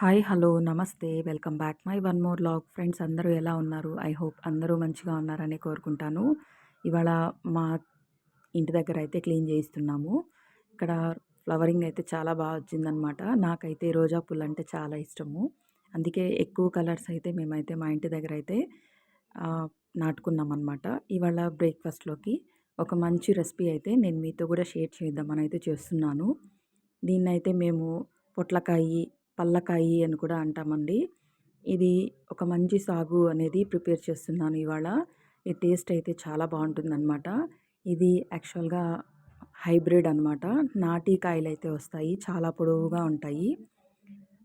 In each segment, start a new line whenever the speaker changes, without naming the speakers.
Hi hello నమస్తే. Welcome back my one more log. Friends అందరూ ఎలా ఉన్నారు? ఐ హోప్ అందరూ మంచిగా ఉన్నారని కోరుకుంటాను. ఇవాళ మా ఇంటి దగ్గర అయితే క్లీన్ చేయిస్తున్నాము. ఇక్కడ ఫ్లవరింగ్ అయితే చాలా బాగా వచ్చిందనమాట నాకైతే రోజా పూలు అంటే చాలా ఇష్టము. అందుకే ఎక్కువ కలర్స్ అయితే మేమైతే మా ఇంటి దగ్గర అయితే నాటుకున్నాం అనమాట ఇవాళ బ్రేక్ఫాస్ట్లోకి ఒక మంచి రెసిపీ అయితే నేను మీతో కూడా షేర్ చేద్దామని అయితే చేస్తున్నాను. దీన్నైతే మేము పొట్లకాయి పల్లకాయి అని కూడా అంటామండి. ఇది ఒక మంచి సాగు అనేది ప్రిపేర్ చేస్తున్నాను ఇవాళ. ఈ టేస్ట్ అయితే చాలా బాగుంటుందన్నమాట. ఇది యాక్చువల్గా హైబ్రిడ్ అనమాట నాటి కాయలు అయితే వస్తాయి చాలా పొడవుగా ఉంటాయి.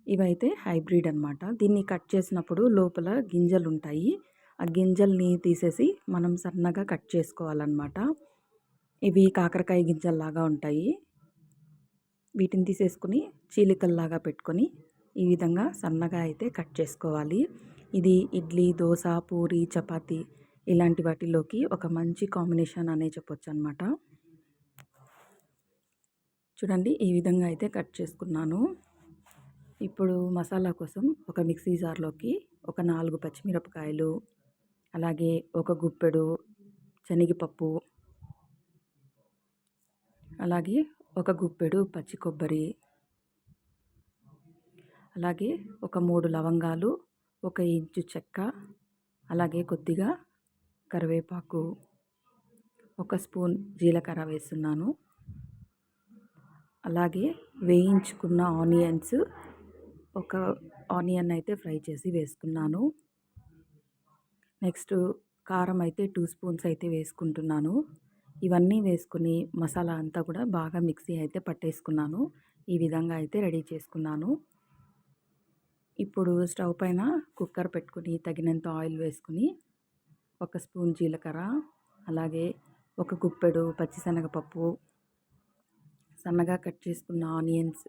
ఇవైతే హైబ్రిడ్ అనమాట దీన్ని కట్ చేసినప్పుడు లోపల గింజలు ఉంటాయి. ఆ గింజల్ని తీసేసి మనం సన్నగా కట్ చేసుకోవాలన్నమాట. ఇవి కాకరకాయ గింజల్లాగా ఉంటాయి. వీటిని తీసేసుకుని చీలికల్లాగా పెట్టుకొని ఈ విధంగా సన్నగా అయితే కట్ చేసుకోవాలి. ఇది ఇడ్లీ దోశ పూరి చపాతి ఇలాంటి వాటిలోకి ఒక మంచి కాంబినేషన్ అనే చెప్పొచ్చు అనమాట చూడండి ఈ విధంగా అయితే కట్ చేసుకున్నాను. ఇప్పుడు మసాలా కోసం ఒక మిక్సీ జార్లోకి ఒక నాలుగు పచ్చిమిరపకాయలు అలాగే ఒక గుప్పెడు శనగపప్పు అలాగే ఒక గుప్పెడు పచ్చి కొబ్బరి అలాగే ఒక మూడు లవంగాలు ఒక ఇంచు చెక్క అలాగే కొద్దిగా కరివేపాకు ఒక స్పూన్ జీలకర్ర వేస్తున్నాను. అలాగే వేయించుకున్న ఆనియన్స్ ఒక ఆనియన్ అయితే ఫ్రై చేసి వేసుకున్నాను. నెక్స్ట్ కారం అయితే టూ స్పూన్స్ అయితే వేసుకుంటున్నాను. ఇవన్నీ వేసుకుని మసాలా అంతా కూడా బాగా మిక్సీ అయితే పట్టేసుకున్నాను. ఈ విధంగా అయితే రెడీ చేసుకున్నాను. ఇప్పుడు స్టవ్ పైన కుక్కర్ పెట్టుకుని తగినంత ఆయిల్ వేసుకుని ఒక స్పూన్ జీలకర్ర అలాగే ఒక గుప్పెడు పచ్చిశనగపప్పు సన్నగా కట్ చేసుకున్న ఆనియన్స్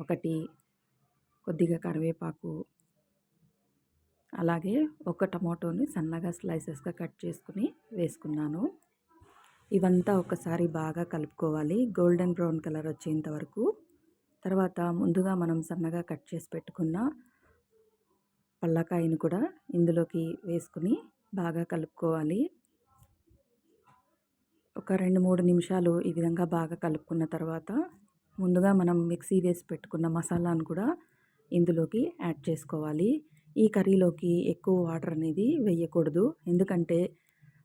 ఒకటి కొద్దిగా కరివేపాకు అలాగే ఒక టమాటోని సన్నగా స్లైసెస్గా కట్ చేసుకుని వేసుకున్నాను. ఇవంతా ఒకసారి బాగా కలుపుకోవాలి. గోల్డెన్ బ్రౌన్ కలర్ వచ్చేంత వరకు. తర్వాత ముందుగా మనం సన్నగా కట్ చేసి పెట్టుకున్న పల్లకాయని కూడా ఇందులోకి వేసుకుని బాగా కలుపుకోవాలి. ఒక రెండు మూడు నిమిషాలు ఈ విధంగా బాగా కలుపుకున్న తర్వాత ముందుగా మనం మిక్సీ వేసి పెట్టుకున్న మసాలాను కూడా ఇందులోకి యాడ్ చేసుకోవాలి. ఈ కర్రీలోకి ఎక్కువ వాటర్ అనేది వేయకూడదు. ఎందుకంటే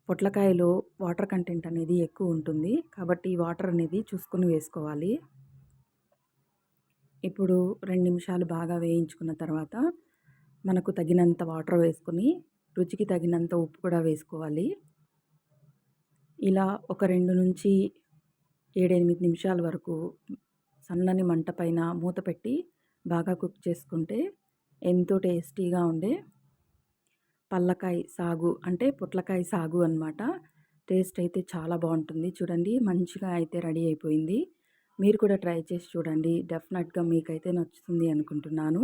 పొట్లకాయలో వాటర్ కంటెంట్ అనేది ఎక్కువ ఉంటుంది. కాబట్టి వాటర్ అనేది చూసుకొని వేసుకోవాలి. ఇప్పుడు రెండు నిమిషాలు బాగా వేయించుకున్న తర్వాత మనకు తగినంత వాటర్ వేసుకొని రుచికి తగినంత ఉప్పు కూడా వేసుకోవాలి. ఇలా ఒక రెండు నుంచి ఏడెనిమిది నిమిషాల వరకు సన్నని మంట పైన మూత పెట్టి బాగా కుక్ చేసుకుంటే ఎంతో టేస్టీగా ఉండే పల్లకాయ సాగు అంటే పొట్లకాయ సాగు అనమాట టేస్ట్ అయితే చాలా బాగుంటుంది. చూడండి మంచిగా అయితే రెడీ అయిపోయింది. మీరు కూడా ట్రై చేసి చూడండి. డెఫినెట్గా మీకైతే నచ్చుతుంది అనుకుంటున్నాను.